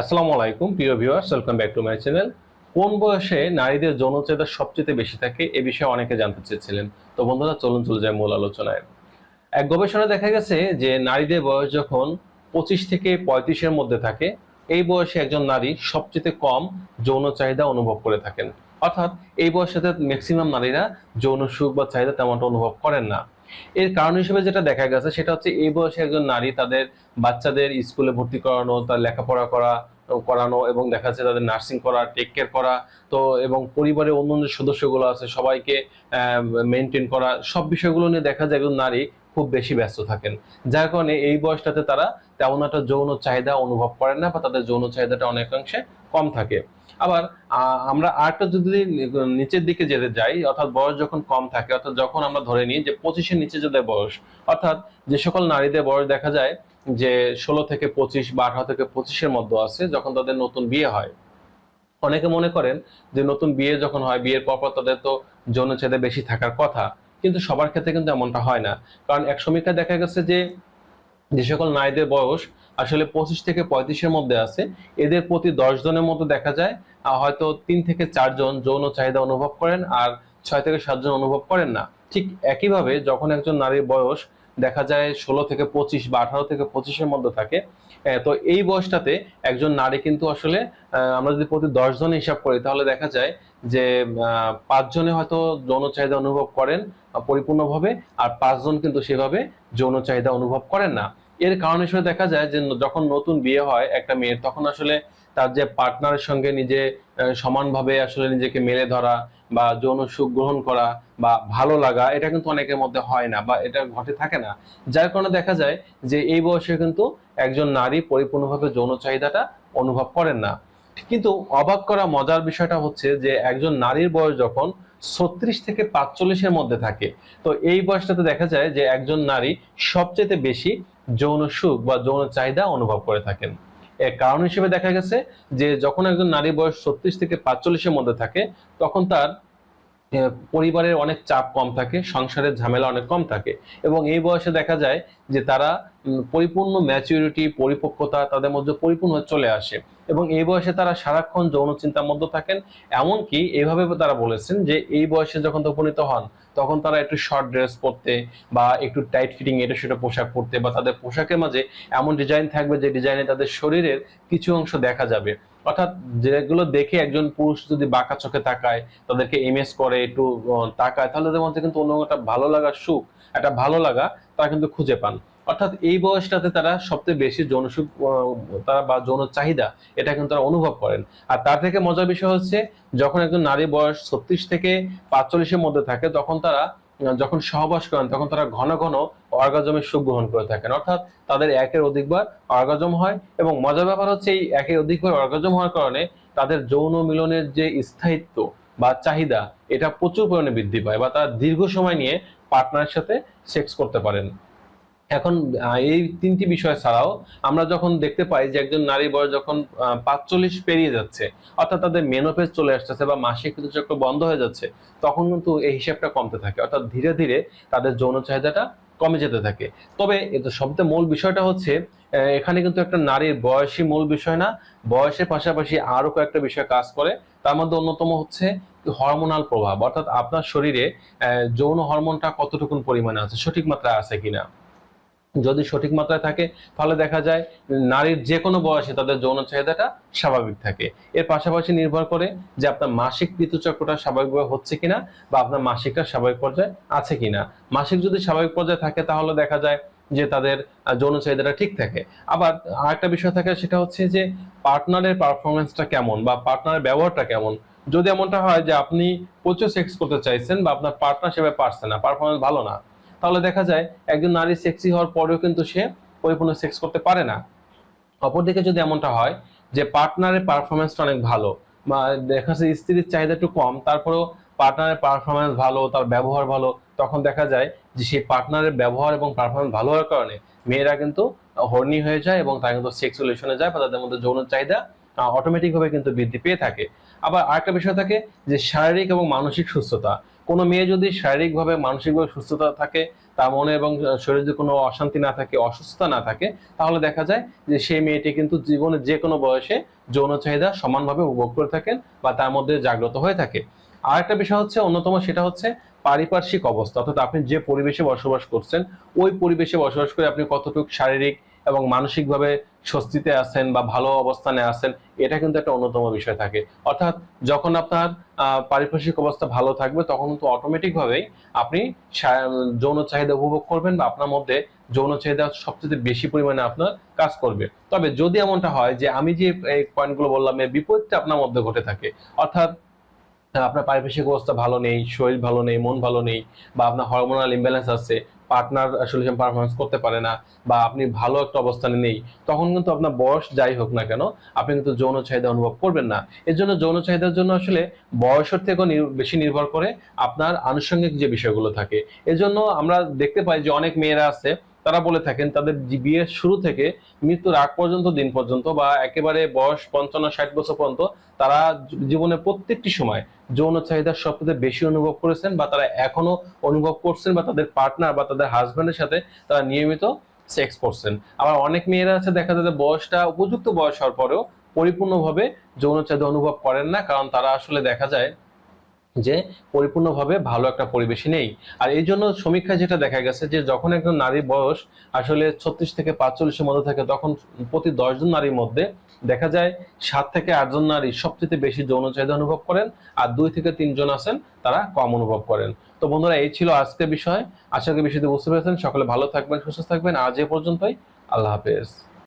আসসালামু আলাইকুম, প্রিয় viewers welcome back to my channel কোন বয়সে নারীদের যৌনচাহিদা সবচেয়ে বেশি থাকে এ বিষয়ে অনেকে জানতে চেয়েছিলেন। তো বন্ধুরা, চলুন চলে যায় মূল আলোচনায়। এক গবেষণায় দেখা গেছে যে নারীদের বয়স যখন পঁচিশ থেকে পঁয়ত্রিশের মধ্যে থাকে, এই বয়সে একজন নারী সবচেয়ে কম যৌন চাহিদা অনুভব করে থাকেন। অর্থাৎ এই বয়সে ম্যাক্সিমাম নারীরা যৌন সুখ বা চাহিদা তেমনটা অনুভব করেন না। এর কারণ হিসেবে যেটা দেখা গেছে, সেটা হচ্ছে এই বয়সে একজন নারী তাদের বাচ্চাদের স্কুলে ভর্তি করানো, তার লেখাপড়া করা, করানো এবং দেখা যাচ্ছে তাদের নার্সিং করা টেক কেয়ার করা, তো এবং পরিবারের অন্য যে সদস্যগুলো আছে, সবাইকে মেনটেন করা, সব বিষয়গুলো নিয়ে দেখা যায় একজন নারী খুব বেশি ব্যস্ত থাকেন। যার কারণে এই বয়সটাতে তারা তেমন একটা যৌন চাহিদা অনুভব করেন না বা তাদের যৌন চাহিদাটা অনেকাংশে কম থাকে। আবার আমরা আরেকটা যদি নিচের দিকে যেতে যাই, অর্থাৎ বয়স যখন কম থাকে, অর্থাৎ যখন আমরা ধরে নিই যে পঁচিশের নিচে যাদের বয়স, অর্থাৎ যে সকল নারীদের বয়স দেখা যায় যে ষোলো থেকে পঁচিশ বা আঠারো থেকে পঁচিশের মধ্যে আছে, যখন তাদের নতুন বিয়ে হয়। অনেকে মনে করেন যে নতুন বিয়ে যখন হয়, বিয়ের পর পর তাদের তো যৌন চাহিদা বেশি থাকার কথা। কিন্তু সবার ক্ষেত্রে কিন্তু এমনটা হয় না। কারণ এক সমীক্ষায় দেখা গেছে যে যে সকল নারীদের বয়স আসলে পঁচিশ থেকে পঁয়ত্রিশের মধ্যে আছে। এদের প্রতি দশ জনের মতো দেখা যায়। হয়তো তিন থেকে চারজন যৌন চাহিদা অনুভব করেন আর ছয় থেকে সাতজন অনুভব করেন না। ঠিক একইভাবে যখন একজন নারীর বয়স দেখা যায় ষোলো থেকে পঁচিশ বা আঠারো থেকে পঁচিশের মধ্যে থাকে তো এই বয়সটাতে একজন নারী কিন্তু আসলে আমরা যদি প্রতি দশ জন হিসাব করি, তাহলে দেখা যায় যে পাঁচজনে হয়তো যৌন চাহিদা অনুভব করেন পরিপূর্ণভাবে, আর পাঁচজন কিন্তু সেভাবে যৌন চাহিদা অনুভব করেন না। এর কারণ হিসেবে দেখা যায় যে যখন নতুন বিয়ে হয় একটা মেয়ের, তখন আসলে তার যে পার্টনারের সঙ্গে নিজে সমানভাবে আসলে নিজেকে মেলে ধরা বা যৌন সুখ গ্রহণ করা বা ভালো লাগা, এটা কিন্তু অনেকের মধ্যে হয় না বা এটা ঘটে থাকে না। যার কারণে দেখা যায় যে এই বয়সে কিন্তু একজন নারী পরিপূর্ণভাবে যৌন চাহিদাটা অনুভব করেন না। কিন্তু অবাক করা মজার বিষয়টা হচ্ছে যে একজন নারীর বয়স যখন ছত্রিশ থেকে পাঁচচল্লিশের মধ্যে থাকে, তো এই বয়সটাতে দেখা যায় যে একজন নারী সবচেয়ে বেশি যৌন সুখ বা যৌন চাহিদা অনুভব করে থাকেন। এর কারণ হিসেবে দেখা গেছে যে, যখন একজন নারী বয়স ছত্রিশ থেকে পাঁচচল্লিশের মধ্যে থাকে, তখন তার পরিবারের অনেক চাপ কম থাকে, সংসারের ঝামেলা অনেক কম থাকে এবং এই বয়সে দেখা যায় যে, তারা পরিপূর্ণ ম্যাচুরিটি পরিপক্কতা তাদের মধ্যে পরিপূর্ণ চলে আসে। এবং এই বয়সে তারা সারাক্ষণ যৌন চিন্তার মধ্যে থাকেন। এমনকি এইভাবে তারা বলেছেন যে, এই বয়সে যখন উপনীত হন, তখন তারা একটু শর্ট ড্রেস পরতে বা একটু টাইট ফিটিং এটা সেটা পোশাক পরতে বা তাদের পোশাকের মাঝে এমন ডিজাইন থাকবে যে ডিজাইনে তাদের শরীরের কিছু অংশ দেখা যাবে। অর্থাৎ যেগুলো দেখে একজন পুরুষ যদি বাঁকা চোখে তাকায়, তাদেরকে ইমেজ করে, একটু তাকায়, তাহলে তাদের মধ্যে কিন্তু অন্য একটা ভালো লাগার সুখ, একটা ভালো লাগা তারা কিন্তু খুঁজে পান। অর্থাৎ এই বয়সটাতে তারা সবচেয়ে বেশি যৌন সুখ তারা বা যৌন চাহিদা, এটা কিন্তু তারা অনুভব করেন। আর তার থেকে মজার বিষয় হচ্ছে, যখন একজন নারী বয়স ছত্রিশ থেকে পাঁচচল্লিশের মধ্যে থাকে, তখন তারা যখন সহবাস করেন, তখন তারা ঘন ঘন অর্গাজমের সুখ গ্রহণ করে থাকেন। অর্থাৎ তাদের একের অধিকবার অর্গাজম হয় এবং মজার ব্যাপার হচ্ছে, এই একের অধিকবার অর্গাজম হওয়ার কারণে তাদের যৌন মিলনের যে স্থায়িত্ব বা চাহিদা, এটা প্রচুর পরিমাণে বৃদ্ধি পায় বা তারা দীর্ঘ সময় নিয়ে পার্টনারের সাথে সেক্স করতে পারেন। এখন এই তিনটি বিষয় ছাড়াও আমরা যখন দেখতে পাই যে একজন নারী বয়স যখন পাঁচচল্লিশ পেরিয়ে যাচ্ছে, অর্থাৎ তাদের মেনোপেজ চলে আসতেছে বা মাসিক ঋতুচক্র বন্ধ হয়ে যাচ্ছে, তখন কিন্তু এই হিসাবটা কমতে থাকে। অর্থাৎ ধীরে ধীরে তাদের যৌন চাহিদাটা কমে যেতে থাকে। তবে এটা সবচেয়ে মূল বিষয়টা হচ্ছে এখানে কিন্তু একটা নারীর বয়সই মূল বিষয় না, বয়সের পাশাপাশি আরও কয়েকটা বিষয় কাজ করে। তার মধ্যে অন্যতম হচ্ছে হরমোনাল প্রভাব, অর্থাৎ আপনার শরীরে যৌন হরমোনটা কতটুকুন পরিমাণে আছে, সঠিক মাত্রায় আছে কিনা। যদি সঠিক মাত্রায় থাকে, তাহলে দেখা যায় নারীর যে কোনো বয়সে তাদের যৌন চাহিদাটা স্বাভাবিক থাকে। এর পাশাপাশি নির্ভর করে যে আপনার মাসিক ঋতুচক্রটা স্বাভাবিকভাবে হচ্ছে কিনা বা আপনার মাসিকটা স্বাভাবিক পর্যায়ে আছে কিনা। মাসিক যদি স্বাভাবিক পর্যায়ে থাকে, তাহলে দেখা যায় যে তাদের যৌন চাহিদাটা ঠিক থাকে। আবার আরেকটা বিষয় থাকে, সেটা হচ্ছে যে পার্টনারের পারফরমেন্সটা কেমন বা পার্টনারের ব্যবহারটা কেমন। যদি এমনটা হয় যে আপনি প্রচুর সেক্স করতে চাইছেন বা আপনার পার্টনার সেভাবে পারছে না পারফরমেন্স ভালো না তাহলে দেখা যায় একজন নারী সেক্সি হওয়ার পরেও কিন্তু সে পরিপূর্ণ সেক্স করতে পারে না। অপরদিকে যদি এমনটা হয় যে পার্টনারের পারফরমেন্সটা অনেক ভালো বা দেখা যাচ্ছে স্ত্রীর চাহিদা একটু কম, তারপরেও পার্টনারের পারফরমেন্স ভালো, তার ব্যবহার ভালো, তখন দেখা যায় যে সেই পার্টনারের ব্যবহার এবং পারফরমেন্স ভালো হওয়ার কারণে মেয়েরা কিন্তু হর্নি হয়ে যায় এবং তারা কিন্তু সেক্সুলেশনে যায় বা তাদের মধ্যে যৌন চাহিদা অটোমেটিকভাবে কিন্তু বৃদ্ধি পেয়ে থাকে। আবার আরেকটা বিষয় থাকে যে শারীরিক এবং মানসিক সুস্থতা। কোনো মেয়ে যদি শারীরিকভাবে, মানসিকভাবে সুস্থতা থাকে, তার মনে এবং শরীরে যদি কোনো অশান্তি না থাকে, অসুস্থতা না থাকে, তাহলে দেখা যায় যে সেই মেয়েটি কিন্তু জীবনে যে কোনো বয়সে যৌন চাহিদা সমানভাবে উপভোগ করে থাকেন বা তার মধ্যে জাগ্রত হয়ে থাকে। আর একটা বিষয় হচ্ছে, অন্যতম সেটা হচ্ছে পারিপার্শ্বিক অবস্থা। অর্থাৎ আপনি যে পরিবেশে বসবাস করছেন, ওই পরিবেশে বসবাস করে আপনি কতটুকু শারীরিক এবং মানসিকভাবে স্বস্তিতে আছেন বা ভালো অবস্থানে আছেন, এটা কিন্তু একটা অন্যতম বিষয় থাকে। অর্থাৎ যখন আপনার পারিপার্শ্বিক অবস্থা ভালো থাকবে, তখন কিন্তু অটোমেটিক ভাবেই আপনি যৌন চাহিদা উপভোগ করবেন বা আপনার মধ্যে যৌন চাহিদা সবচেয়ে বেশি পরিমাণে আপনার কাজ করবে। তবে যদি এমনটা হয় যে আমি যে, এই পয়েন্টগুলো বললাম, এর বিপরীতটা আপনার মধ্যে ঘটে থাকে, অর্থাৎ আপনার পারিপার্শ্বিক অবস্থা ভালো নেই, শরীর ভালো নেই, মন ভালো নেই বা আপনার হরমোনাল ইমব্যালেন্স আছে পার্টনার আসলে পারফরমেন্স করতে পারে না বা আপনি ভালো একটা অবস্থানে নেই, তখন কিন্তু আপনার বয়স যাই হোক না কেন, আপনি কিন্তু যৌন চাহিদা অনুভব করবেন না। এর জন্য যৌন চাহিদার জন্য আসলে বয়সের থেকেও বেশি নির্ভর করে আপনার আনুষঙ্গিক যে বিষয়গুলো থাকে। এজন্য আমরা দেখতে পাই যে অনেক মেয়েরা আছে তারা বলে থাকেন, তাদের বিয়ের শুরু থেকে মৃত্যুর আগ পর্যন্ত, দিন পর্যন্ত বা একেবারে বয়স পঞ্চান্ন, ষাট বছর পর্যন্ত তারা জীবনে প্রত্যেকটি সময় যৌন চাহিদা সবচেয়ে বেশি অনুভব করেছেন বা তারা এখনও অনুভব করছেন বা তাদের পার্টনার বা তাদের হাজবেন্ডের সাথে তারা নিয়মিত সেক্স করছেন। আবার অনেক মেয়েরা আছে, দেখা যায় বয়সটা, উপযুক্ত বয়স হওয়ার পরেও পরিপূর্ণভাবে যৌন চাহিদা অনুভব করেন না, কারণ তারা আসলে দেখা যায় যে পরিপূর্ণভাবে ভালো একটা পরিবেশে নেই। আর এই জন্য সমীক্ষায় যেটা দেখা গেছে যে যখন একজন নারীর বয়স আসলে ছত্রিশ থেকে পাঁচচল্লিশের মধ্যে থাকে, তখন প্রতি দশজন নারীর মধ্যে দেখা যায় সাত থেকে আটজন নারী সবচেয়ে বেশি যৌন চাহিদা অনুভব করেন আর দুই থেকে তিনজন আছেন তারা কম অনুভব করেন। তো বন্ধুরা, এই ছিল আজকের বিষয়। আশা করি বিষয়টি বুঝতে পেরেছেন। সকলে ভালো থাকবেন, সুস্থ থাকবেন। আজ এ পর্যন্তই। আল্লাহ হাফেজ।